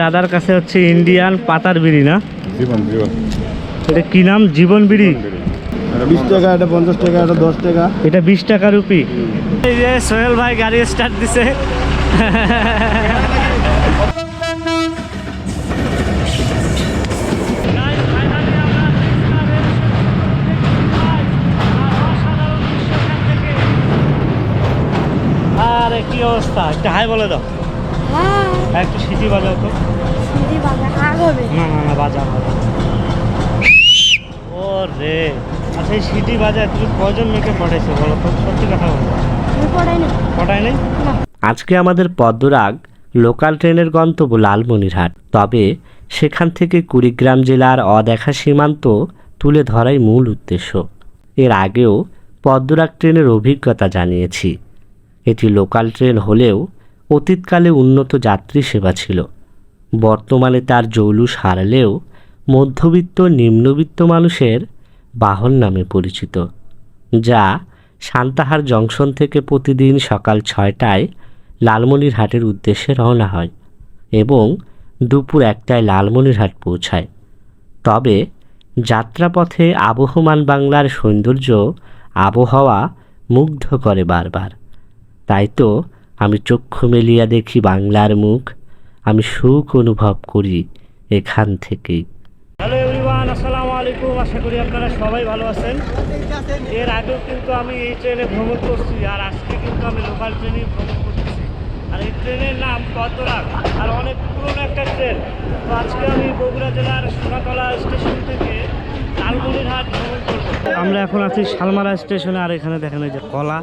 দাদার কাছে হচ্ছে ইন্ডিয়ান পাতার বিড়ি না? জীবন জীবন। এটা কি নাম? জীবন বিড়ি? বিশ টাকা এটা পঞ্চাশ টাকা এটা দশ টাকা। এটা বিশ টাকা রুপি। এই যে সোহেল ভাই গাড়ি স্টার্ট দিছে। আরে কি অবস্থা? একটা হাই বলে দাও। একটু সিটি বাজাও তো। বাজা আগ হবে? না না না বাজা বাজা ও রে আচ্ছা এই সিটি বাজায় তুমি কজন মেয়েকে পড়াইছো বলো তো? সত্যি কথা বলো। নেই? না। আজকে আমাদের পদ্মরাগ লোকাল ট্রেনের গন্তব্য লালমনিরহাট। তবে সেখান থেকে কুড়িগ্রাম জেলার অদেখা সীমান্ত তুলে ধরাই মূল উদ্দেশ্য। এর আগেও পদ্মরাগ ট্রেনের অভিজ্ঞতা জানিয়েছি। এটি লোকাল ট্রেন হলেও অতীতকালে উন্নত যাত্রী সেবা ছিল। বর্তমানে তার জৌলুস হারালেও মধ্যবিত্ত নিম্নবিত্ত মানুষের বাহন নামে পরিচিত, যা সান্তাহার জংশন থেকে প্রতিদিন সকাল ছয়টায় লালমনিরহাটের উদ্দেশ্যে রওনা হয় এবং দুপুর একটায় লালমনিরহাট পৌঁছায়। তবে যাত্রাপথে আবহমান বাংলার সৌন্দর্য, আবহাওয়া মুগ্ধ করে বারবার। তাই তো আমি চক্ষু মেলিয়া দেখি বাংলার মুখ। আমি সুখ অনুভব করি এখান থেকেই হ্যালো এভরিওয়ান, আসসালামু আলাইকুম। আশা করি আপনারা সবাই ভালো আছেন। এর আগেও কিন্তু আমি এই ট্রেনে ভ্রমণ করছি আর আজকে কিন্তু আমি লোকাল ট্রেনে ভ্রমণ করতেছি। আর এই ট্রেনের নাম পদ্মরাগ আর অনেক পুরনো একটা ট্রেন। তো আজকে আমি বগুড়া জেলার সোনাতলা স্টেশন থেকে আমরা এখন আছি শালমারা স্টেশনে আর এখানে দেখেন যে কলা।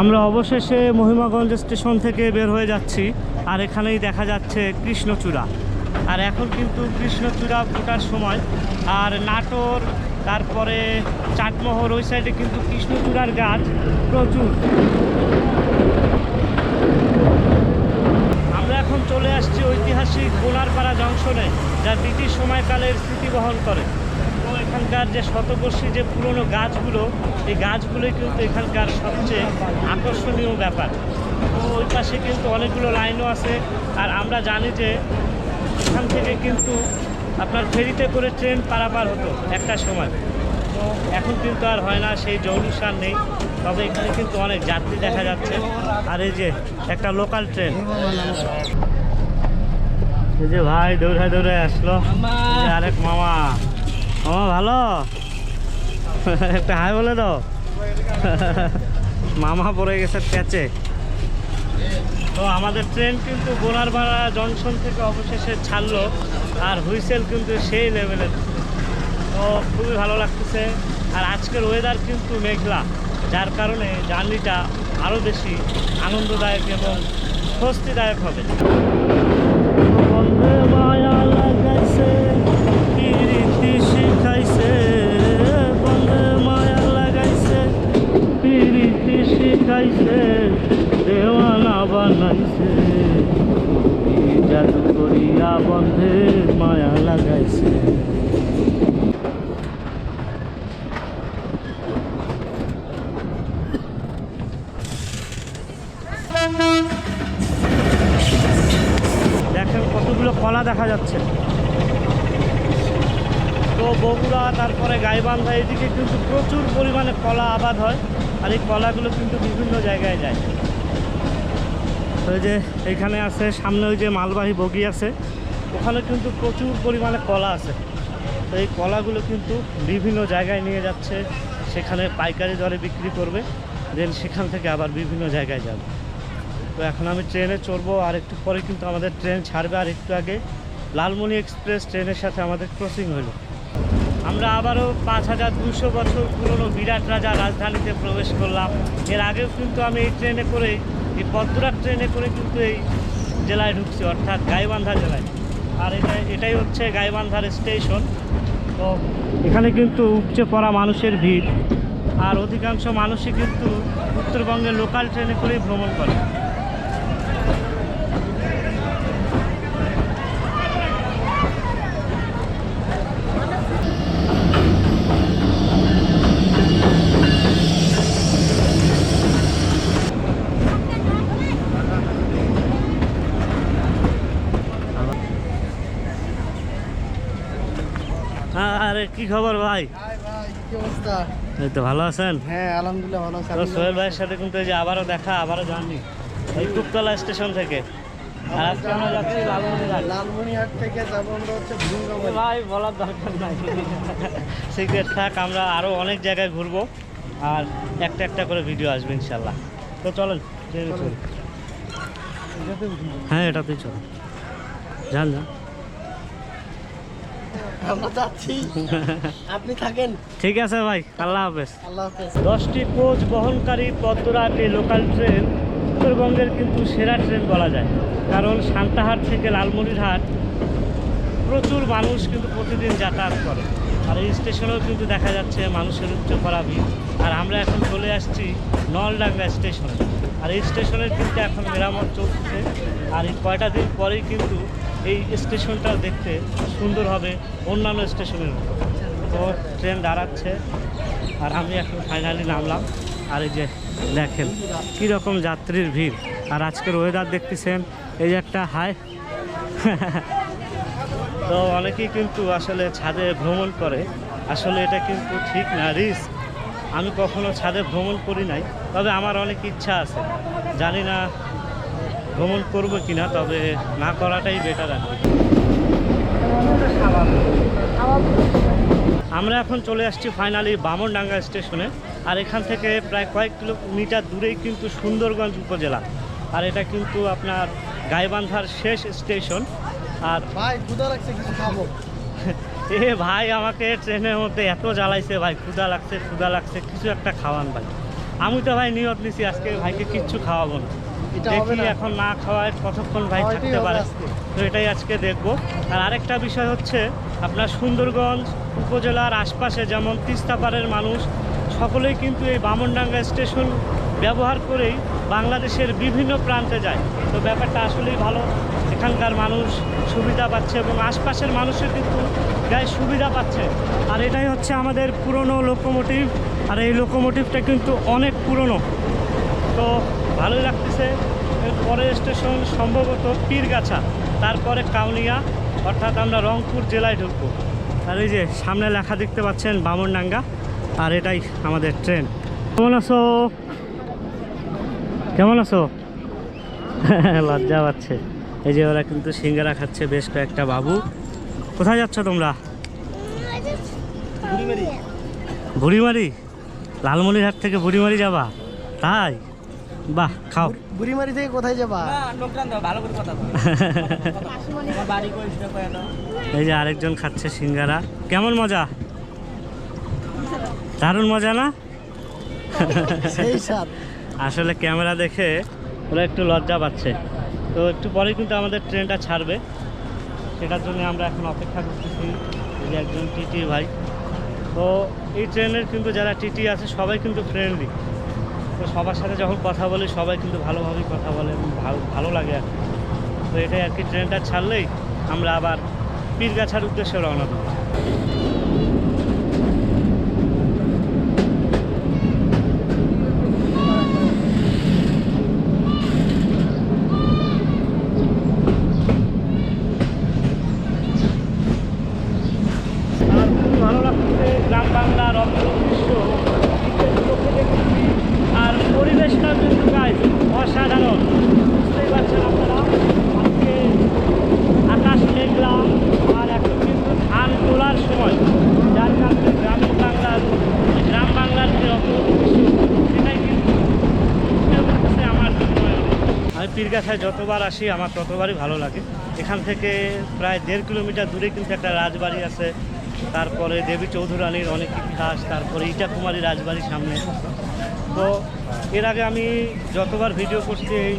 আমরা অবশেষে মহিমাগঞ্জ স্টেশন থেকে বের হয়ে যাচ্ছি আর এখানেই দেখা যাচ্ছে কৃষ্ণচূড়া। আর এখন কিন্তু কৃষ্ণচূড়া ফোটার সময় আর নাটোর, তারপরে চাটমোহর, ওই সাইডে কিন্তু কৃষ্ণচূড়ার গাছ প্রচুর। আমরা এখন চলে আসছি ঐতিহাসিক বোনারপাড়া জংশনে, যা ব্রিটিশ সময়কালের স্মৃতি বহন করে। এখানকার যে শতবর্ষী যে পুরনো গাছগুলো, এই গাছগুলোই কিন্তু এখানকার সবচেয়ে আকর্ষণীয় ব্যাপার। তো ওই পাশে কিন্তু অনেকগুলো লাইনও আছে। আর আমরা জানি যে এখান থেকে কিন্তু আপনার ফেরিতে করে ট্রেন পারাপার হতো একটা সময়। তো এখন কিন্তু আর হয় না, সেই জৌলুসার নেই। তবে এখানে কিন্তু অনেক যাত্রী দেখা যাচ্ছে। আর এই যে একটা লোকাল ট্রেন। এই যে ভাই, দৌড়ায় দৌড়ায় আসলো। আরেক মামা। মামা ভালো। একটা হাই বলে দাও। মামা পড়ে গেছে প্যাচে। তো আমাদের ট্রেন কিন্তু বোনারপাড়া জংশন থেকে অবশেষে ছাড়লো, আর হুইসেল কিন্তু সেই লেভেলের তো খুবই ভালো লাগতেছে। আর আজকের ওয়েদার কিন্তু মেঘলা, যার কারণে জার্নিটা আরও বেশি আনন্দদায়ক এবং স্বস্তিদায়ক হবে। বন্ধে মায়া লাগাইছে শিখাইছে দেওয়ানা বানাইছে। জাদু করিয়া বন্ধে মায়া লাগাইছে। দেখেন কতগুলো কলা দেখা যাচ্ছে। তো বগুড়া, তারপরে গাইবান্ধা, এদিকে কিন্তু প্রচুর পরিমাণে কলা আবাদ হয়। আর এই কলাগুলো কিন্তু বিভিন্ন জায়গায় যায়। এই যে এখানে আছে, সামনে ওই যে মালবাহী বগি আছে। ওখানে কিন্তু প্রচুর পরিমাণে কলা আছে। তো এই কলাগুলো কিন্তু বিভিন্ন জায়গায় নিয়ে যাচ্ছে, সেখানে পাইকারি দরে বিক্রি করবে দেন সেখান থেকে আবার বিভিন্ন জায়গায় যাবে। তো এখন আমি ট্রেনে চড়বো, আর একটু পরে কিন্তু আমাদের ট্রেন ছাড়বে, আর একটু আগে লালমনি এক্সপ্রেস ট্রেনের সাথে আমাদের ক্রসিং হলো। আমরা আবারও পাঁচ হাজার দুশো বছর পুরনো বিরাট রাজা রাজধানীতে প্রবেশ করলাম। এর আগেও কিন্তু আমি এই ট্রেনে করে, এই পদ্মরাগ ট্রেনে করে কিন্তু এই জেলায় ঢুকছি, অর্থাৎ গাইবান্ধা জেলায়। আর এটা, এটাই হচ্ছে গাইবান্ধার স্টেশন। তো এখানে কিন্তু উপচে পড়া মানুষের ভিড়। আর অধিকাংশ মানুষই কিন্তু উত্তরবঙ্গের লোকাল ট্রেনে করেই ভ্রমণ করে। কি খবর ভাই? এই তো ভালো আছেন? হ্যাঁ আলহামদুলিল্লাহ ভালো আছি। সোহেল ভাইয়ের সাথে কিন্তু যে আবারও দেখা আবারও জানি এই কুকতলা স্টেশন থেকে। আর আজকে আমরা যাচ্ছি লালমনিরহাট। থেকে যাব আমরা হচ্ছে ভৃঙ্গাবাড়ি ভাই বলার দরকার নাই। সিক্রেট থাক আমরা আরও অনেক জায়গায় ঘুরবো। আর একটা একটা করে ভিডিও আসবে ইনশাল্লাহ। তো চলুন হ্যাঁ এটাতেই চলো যান যান। আমরা যাচ্ছি। আপনি থাকেন। ঠিক আছে ভাই আল্লাহ হাফেজ। আল্লাহ হাফেজ। দশটি কোচ বহনকারী পদ্মরাট এই লোকাল ট্রেন উত্তরবঙ্গের কিন্তু সেরা ট্রেন বলা যায়। কারণ সান্তাহাট থেকে লালমনিরহাট প্রচুর মানুষ কিন্তু প্রতিদিন যাতায়াত করে। আর এই স্টেশনেও কিন্তু দেখা যাচ্ছে মানুষের উচ্চ করা ভিড়। আর আমরা এখন চলে আসছি নলডাঙ্গা স্টেশনে। আর এই স্টেশনের কিন্তু এখন মেরামত চলছে। আর এই কয়টা দিন পরেই কিন্তু এই স্টেশনটা দেখতে সুন্দর হবে, অন্যান্য স্টেশনের মতো। তো ট্রেন দাঁড়াচ্ছে আর আমি এখন ফাইনালি নামলাম। আর এই যে দেখেন, কীরকম যাত্রীর ভিড়। আর আজকের ওয়েদার দেখতেছেন, এই যে একটা হাই তো অনেকেই কিন্তু আসলে ছাদে ভ্রমণ করে। আসলে এটা কিন্তু ঠিক না রিস্ক আমি কখনো ছাদে ভ্রমণ করি নাই, তবে আমার অনেক ইচ্ছা আছে। জানি না ভ্রমণ করব কি না তবে না করাটাই বেটার আর কি। আমরা এখন চলে আসছি ফাইনালি বামনডাঙ্গা স্টেশনে আর এখান থেকে প্রায় কয়েক কিলোমিটার দূরেই কিন্তু সুন্দরগঞ্জ উপজেলা। আর এটা কিন্তু আপনার গাইবান্ধার শেষ স্টেশন আর ভাই ক্ষুদা লাগছে কিছু খাব। এ ভাই আমাকে ট্রেনের মধ্যে এত জ্বালাইছে ভাই ক্ষুদা লাগছে ক্ষুদা লাগছে কিছু একটা খাওয়ান ভাই। আমি তো ভাই নিয়ত নিছি আজকে ভাইকে কিচ্ছু খাওয়াবো না। দেখি। এখন না খাওয়ায় কতক্ষণ ভাই থাকতে পারে। তো এটাই আজকে দেখব। আর আরেকটা বিষয় হচ্ছে আপনার সুন্দরগঞ্জ উপজেলার আশপাশে যেমন তিস্তাপাড়ের মানুষ সকলেই কিন্তু এই বামনডাঙ্গা স্টেশন ব্যবহার করেই বাংলাদেশের বিভিন্ন প্রান্তে যায়। তো ব্যাপারটা আসলেই ভালো। এখানকার মানুষ সুবিধা পাচ্ছে এবং আশপাশের মানুষের কিন্তু গায়ে সুবিধা পাচ্ছে। আর এটাই হচ্ছে আমাদের পুরনো লোকোমোটিভ। আর এই লোকোমোটিভটা কিন্তু অনেক পুরনো। তো ভালোই লাগতেছে। এর পরের স্টেশন সম্ভবত পীরগাছা তারপরে কাউনিয়া অর্থাৎ আমরা রংপুর জেলায় ঢুকবো। আর এই যে সামনে লেখা দেখতে পাচ্ছেন বামনডাঙ্গা আর এটাই আমাদের ট্রেন। কেমন আছো? কেমন আছো? লজ্জা পাচ্ছে। এই যে ওরা কিন্তু সিঙ্গারা খাচ্ছে বেশ কয়েকটা বাবু। কোথায় যাচ্ছ তোমরা? বুড়িমারি লালমনিরহাট থেকে বুড়িমারি যাবা? তাই? বাহ খাও। বুড়িমারি থেকে কোথায় যাবা? এই যে আরেকজন খাচ্ছে সিঙ্গারা। কেমন মজা? দারুণ মজা না? আসলে ক্যামেরা দেখে ওরা একটু লজ্জা পাচ্ছে। তো একটু পরে কিন্তু আমাদের ট্রেনটা ছাড়বে। সেটার জন্য আমরা এখন অপেক্ষা করতেছি এই যে একজন টিটি ভাই। তো এই ট্রেনের কিন্তু যারা টিটি আছে সবাই কিন্তু ফ্রেন্ডলি তো সবার সাথে যখন কথা বলি, সবাই কিন্তু ভালোভাবেই কথা বলে ভালো ভালো লাগে আর। তো এটাই আর কি, ট্রেনটা ছাড়লেই আমরা আবার পীরগাছার উদ্দেশ্যে রওনা দেবো আর খুব ভালো লাগছে গ্রাম বাংলার অপরূপ দৃশ্য নিজের চোখে দেখছি আর পরিবেশটা কিন্তু গাইজ অসাধারণ বুঝতেই পারছেন আপনারা আজকে আকাশ মেঘলা আর এখন কিন্তু ধান তোলার সময় যার কারণে গ্রামীণ বাংলার গ্রাম বাংলার যে অপরূপ দৃশ্য সেটাই কিন্তু ফুটে উঠছে আমার নয়নে। আমি যতবার আসি, আমার ততবারই ভালো লাগে। এখান থেকে প্রায় দেড় কিলোমিটার দূরে কিন্তু একটা রাজবাড়ি আছে। তারপরে দেবী চৌধুরানীর অনেক ইতিহাস, তারপরে ইটাকুমারী রাজবাড়ির সামনে। তো এর আগে আমি যতবার ভিডিও করছি এই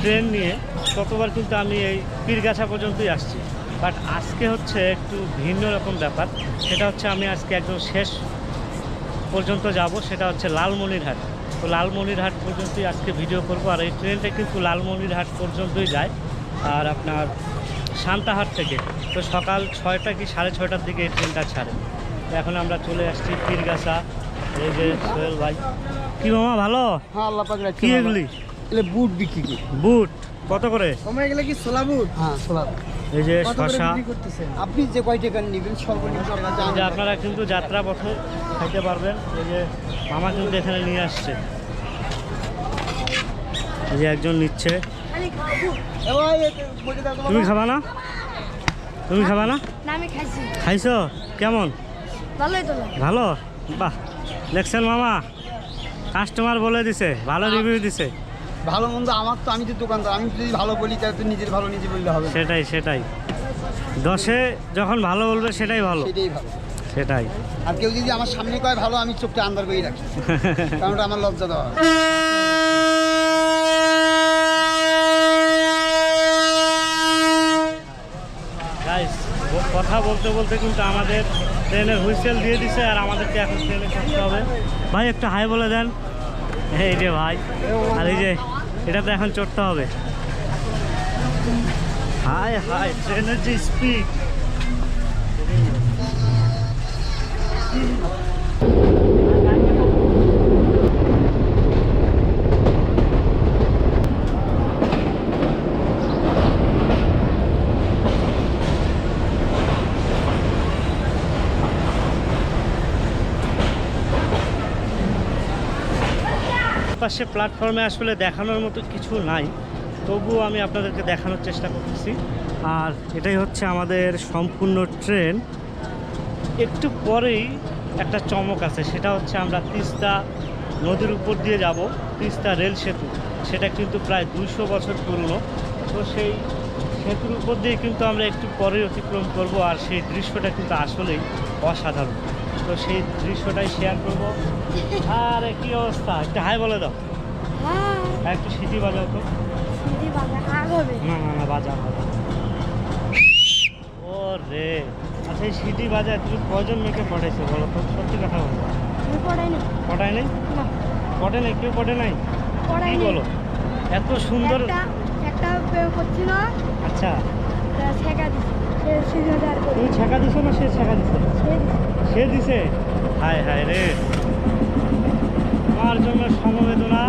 ট্রেন নিয়ে, ততবার কিন্তু আমি এই পীরগাছা পর্যন্তই আসছি। বাট আজকে হচ্ছে একটু ভিন্ন রকম ব্যাপার। সেটা হচ্ছে আমি আজকে একদম শেষ পর্যন্ত যাব, সেটা হচ্ছে লালমনিরহাট। তো লালমনিরহাট পর্যন্তই আজকে ভিডিও করব। আর এই ট্রেনটা কিন্তু লালমনিরহাট পর্যন্তই যায়। আর আপনার সান্তাহাট থেকে তো সকাল ছয়টা কি সাড়ে ছয়টার দিকে এই ট্রেনটা ছাড়ে। এখন আমরা চলে আসছি পীরগাছা। এই যে সোহেল ভাই। কি মামা ভালো? হ্যাঁ আল্লাহ কি এগুলি? বুট বিক্রি বুট? কত করে? কমে গেলে কি সোলাবুট? হ্যাঁ সোলাবুট। এই যে শশা আপনি যে কয় টাকা নেবেন সর্বনিম্ন যে আপনারা কিন্তু যাত্রা পথে খাইতে পারবেন। এই যে মামা কিন্তু এখানে নিয়ে আসছে। এই যে একজন নিচ্ছে। তুমি। খাবা না? তুমি খাবা না? না খাইছো। কেমন? ভালোই তো লাগে। ভালো? বাহ। দেখছেন মামা? কাস্টমার বলে দিছে ভালো রিভিউ দিছে। ভালো মন্দ আমার তো আমি তো দোকানদার আমি যদি ভালো বলি তাহলে তো নিজের ভালো নিজে বললে হবে সেটাই সেটাই। দশে যখন ভালো বলবে সেটাই ভালো। সেটাই ভালো। সেটাই। আর কেউ যদি আমার সামনে কয় ভালো আমি চোখটা আন্দার করেই রাখি। কারণ ওটা আমার লজ্জা দেওয়া। কথা বলতে বলতে কিন্তু আমাদের ট্রেনের হুইসেল দিয়ে দিছে আর আমাদেরকে এখন ট্রেনে চড়তে হবে। ভাই একটু হাই বলে দেন। এই যে ভাই, আর এই যে, এটা তো এখন চড়তে হবে। হাই হাই ট্রেনের যে স্পিড পাশে প্ল্যাটফর্মে আসলে দেখানোর মতো কিছু নাই। তবুও আমি আপনাদেরকে দেখানোর চেষ্টা করতেছি। আর এটাই হচ্ছে আমাদের সম্পূর্ণ ট্রেন একটু পরেই একটা চমক আছে, সেটা হচ্ছে আমরা তিস্তা নদীর উপর দিয়ে যাব, তিস্তা রেল সেতু। সেটা কিন্তু প্রায় দুইশো বছর পুরনো। তো সেই সেতুর উপর দিয়ে কিন্তু আমরা একটু পরেই অতিক্রম করব, আর সেই দৃশ্যটা কিন্তু আসলেই অসাধারণ। তো সেই দৃশ্যটাই শেয়ার করব। আর কি অবস্থা? একটু হাই বলে দাও। হ্যাঁ। একটু সিটি বাজাও তো। না না না বাজা বাজা ও রে আচ্ছা এই সিটি বাজায় তুমি কজন মেয়েকে পড়াইছো বলো তো? সত্যি কথা বলো। পটায় নাই। পটে নাই? কেউ পটে নাই? কি বলো? এত সুন্দর একটা একটা করছিল। আচ্ছা। দিছে। তুমি ছেঁকা দিছো না সে ছেঁকা দিছে। সে দিছে? হায় হায় রে। আমার জন্য সমবেদনা?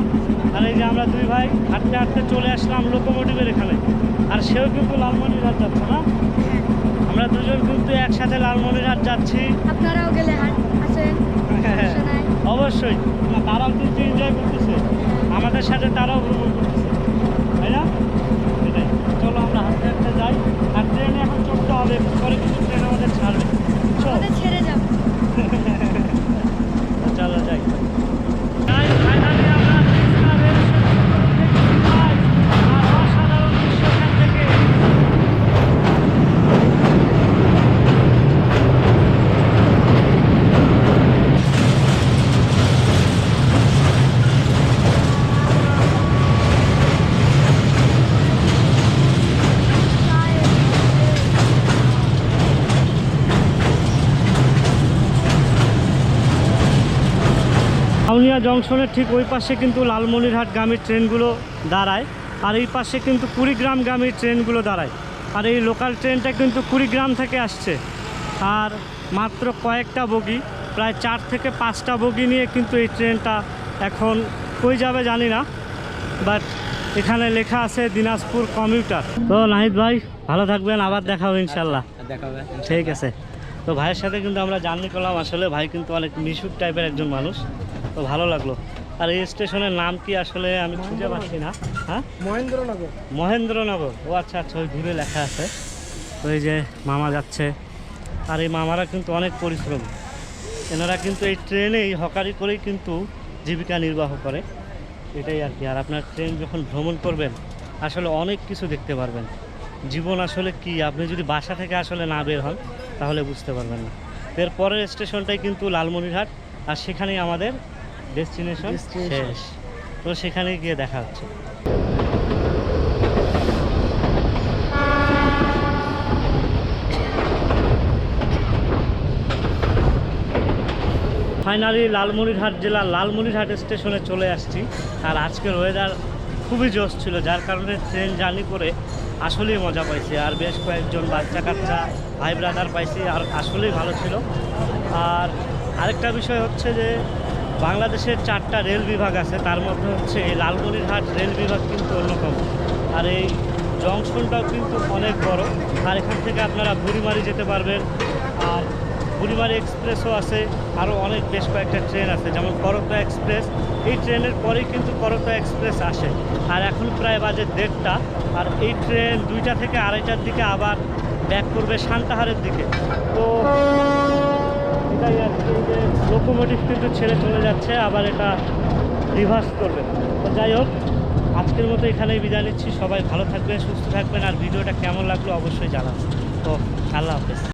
আর এই যে আমরা দুই ভাই হাঁটতে হাঁটতে চলে আসলাম লোকোমোটিভের এখানে। আর সেও কিন্তু লালমনিরহাট যাচ্ছে না? হ্যাঁ আমরা দুজন কিন্তু একসাথে লালমনিরহাট যাচ্ছি। আপনারাও গেলে সমস্যা নাই। অবশ্যই। তারাও কিন্তু এনজয় করতেছে। আমাদের সাথে তারাও ভ্রমণ করতেছে। তাই না? চলো আমরা হাঁটতে হাঁটতে যাই। আর ট্রেনে এখন চড়তে হবে। পরে কিন্তু ট্রেন আমাদের ছাড়বে বুঝছ? আমাদের ছেড়ে যাবে চলো যাই Guys, finally আমরা তিস্তা রেল সেতু দেখতে পাই। আর অসাধারণ দৃশ্য এখান থেকে। আউনিয়া জংশনের ঠিক ওই পাশে কিন্তু লালমনিরহাটগামী ট্রেনগুলো দাঁড়ায় আর এই পাশে কিন্তু কুড়িগ্রামগামী ট্রেনগুলো দাঁড়ায়। আর এই লোকাল ট্রেনটা কিন্তু কুড়িগ্রাম থেকে আসছে। আর মাত্র কয়েকটা বগি প্রায় চার থেকে পাঁচটা বগি নিয়ে কিন্তু এই ট্রেনটা এখন কই যাবে জানি না বাট এখানে লেখা আছে দিনাজপুর কমিউটার। তো নাহিদ ভাই ভালো থাকবেন আবার দেখা হবে ইনশাল্লাহ ঠিক আছে। তো ভাইয়ের সাথে কিন্তু আমরা জার্নি করলাম আসলে ভাই কিন্তু অনেক মিশুক টাইপের একজন মানুষ। তো ভালো লাগল। আর এই স্টেশনের নাম কি আসলে আমি খুঁজে পাচ্ছি না। হ্যাঁ? মহেন্দ্রনগর। মহেন্দ্রনগর। ও আচ্ছা আচ্ছা ওই দূরে লেখা আছে। এই যে মামা যাচ্ছে। আর এই মামারা কিন্তু অনেক পরিশ্রম। এনারা কিন্তু এই ট্রেনেই হকারি করেই কিন্তু জীবিকা নির্বাহ করে। এটাই আর কি। আর আপনার ট্রেন যখন ভ্রমণ করবেন আসলে অনেক কিছু দেখতে পারবেন। জীবন আসলে কি? আপনি যদি বাসা থেকে আসলে না বের হন তাহলে বুঝতে পারবেন না। এর পরের স্টেশনটাই কিন্তু লালমনিরহাট। আর সেখানেই আমাদের ডেস্টিনেশন শেষ। তো সেখানে গিয়ে দেখা হচ্ছে। ফাইনালি লালমনিরহাট জেলার লালমনিরহাট স্টেশনে চলে আসছি। আর আজকের ওয়েদার খুবই জোশ ছিল যার কারণে ট্রেন জার্নি করে আসলেই মজা পাইছি। আর বেশ কয়েকজন বাচ্চা কাচ্চা ভাই ব্রাদার পাইছি আর আসলেই ভালো ছিল। আর আরেকটা বিষয় হচ্ছে যে বাংলাদেশের চারটা রেল বিভাগ আছে, তার মধ্যে হচ্ছে এই লালমনিরহাট রেল বিভাগ কিন্তু অন্যতম। আর এই জংশনটাও কিন্তু অনেক বড়। আর এখান থেকে আপনারা বুড়িমারি যেতে পারবেন। আর বুড়িমারি এক্সপ্রেসও আছে, আরও অনেক বেশ কয়েকটা ট্রেন আছে, যেমন করতা এক্সপ্রেস। এই ট্রেনের পরেই কিন্তু করতা এক্সপ্রেস আসে। আর এখন প্রায় বাজে দেড়টা, আর এই ট্রেন দুইটা থেকে আড়াইটার দিকে আবার ব্যাক করবে সান্তাহারের দিকে। তো এটাই আর কি যে লোকোমোটিভ কিন্তু ছেড়ে চলে যাচ্ছে, আবার এটা রিভার্স করবে। তো যাই হোক, আজকের মতো এখানেই বিদায় নিচ্ছি। সবাই ভালো থাকবেন, সুস্থ থাকবেন, আর ভিডিওটা কেমন লাগল অবশ্যই জানাবেন। তো, আল্লাহ হাফেজ।